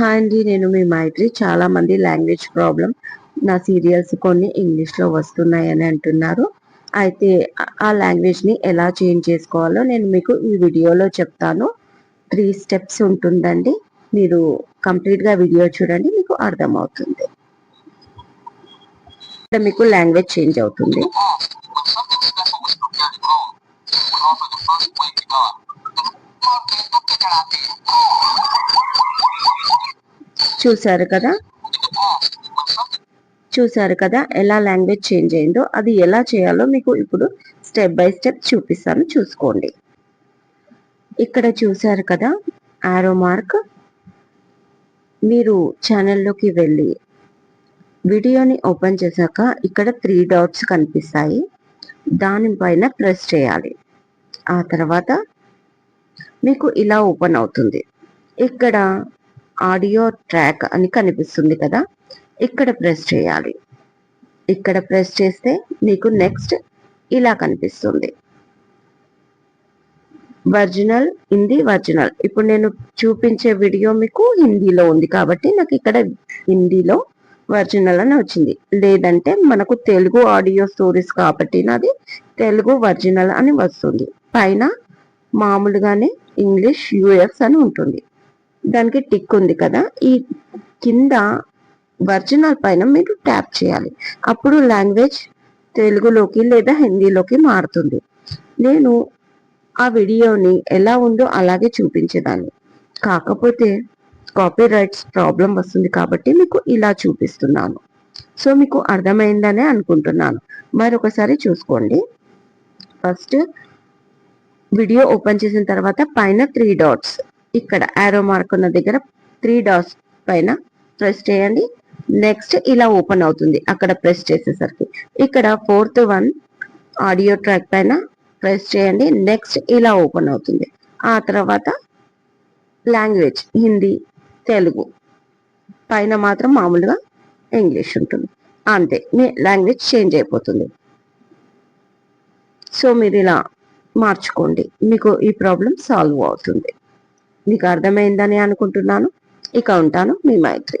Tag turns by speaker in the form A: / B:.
A: Hi అండి నేను మీ మైత్రి. చాలా మంది లాంగ్వేజ్ ప్రాబ్లం నా సీరియల్స్ కొన్ని ఇంగ్లీష్లో వస్తున్నాయని అంటున్నారు. అయితే ఆ లాంగ్వేజ్ని ఎలా చేంజ్ చేసుకోవాలో నేను మీకు ఈ వీడియోలో చెప్తాను. త్రీ స్టెప్స్ ఉంటుందండి. మీరు కంప్లీట్గా వీడియో చూడండి మీకు అర్థమవుతుంది. ఇక్కడ మీకు లాంగ్వేజ్ చేంజ్ అవుతుంది. చూసారు కదా? చూసారు కదా ఎలా లాంగ్వేజ్ చేంజ్ అయిందో అది ఎలా చేయాలో మీకు ఇప్పుడు స్టెప్ బై స్టెప్ చూపిస్తాను చూసుకోండి. ఇక్కడ చూసారు కదా ఆరో మార్క్ మీరు ఛానల్లోకి వెళ్ళి వీడియోని ఓపెన్ చేశాక ఇక్కడ త్రీ డాట్స్ కనిపిస్తాయి. దానిపైన ప్రెస్ చేయాలి. ఆ తర్వాత మీకు ఇలా ఓపెన్ అవుతుంది. ఇక్కడ ఆడియో ట్రాక్ అని కనిపిస్తుంది కదా ఇక్కడ ప్రెస్ చేయాలి. ఇక్కడ ప్రెస్ చేస్తే మీకు నెక్స్ట్ ఇలా కనిపిస్తుంది. ఒరిజినల్ హిందీ ఒరిజినల్ ఇప్పుడు నేను చూపించే వీడియో మీకు హిందీలో ఉంది కాబట్టి నాకు ఇక్కడ హిందీలో ఒరిజినల్ అని వచ్చింది. లేదంటే మనకు తెలుగు ఆడియో స్టోరీస్ కాబట్టి నాది తెలుగు ఒరిజినల్ అని వస్తుంది. పైన మామూలుగానే ఇంగ్లీష్ యుఎస్ అని ఉంటుంది. దానికి టిక్ ఉంది కదా. ఈ కింద వర్జినల్ పైన మీరు ట్యాప్ చేయాలి. అప్పుడు లాంగ్వేజ్ తెలుగులోకి లేదా హిందీలోకి మారుతుంది. నేను ఆ వీడియోని ఎలా ఉందో అలాగే చూపించేదాన్ని. కాకపోతే కాపీ రైట్స్ ప్రాబ్లం వస్తుంది కాబట్టి మీకు ఇలా చూపిస్తున్నాను. సో మీకు అర్థమైందనే అనుకుంటున్నాను. మరొకసారి చూసుకోండి. ఫస్ట్ వీడియో ఓపెన్ చేసిన తర్వాత పైన త్రీ డాట్స్ ఇక్కడ యారో మార్క్ ఉన్న దగ్గర త్రీ డాట్స్ పైన ప్రెస్ చేయండి. నెక్స్ట్ ఇలా ఓపెన్ అవుతుంది. అక్కడ ప్రెస్ చేసేసరికి. ఇక్కడ ఫోర్త్ వన్ ఆడియో ట్రాక్ పైన ప్రెస్ చేయండి. నెక్స్ట్ ఇలా ఓపెన్ అవుతుంది. ఆ తర్వాత లాంగ్వేజ్ హిందీ తెలుగు పైన మాత్రం మామూలుగా ఇంగ్లీష్ ఉంటుంది. అంతే. మీ లాంగ్వేజ్ చేంజ్ అయిపోతుంది. సో మీరు ఇలా మార్చుకోండి. మీకు ఈ ప్రాబ్లం సాల్వ్ అవుతుంది. మీకు అర్థమైందని అనుకుంటున్నాను. ఇక ఉంటాను మీ మైత్రి.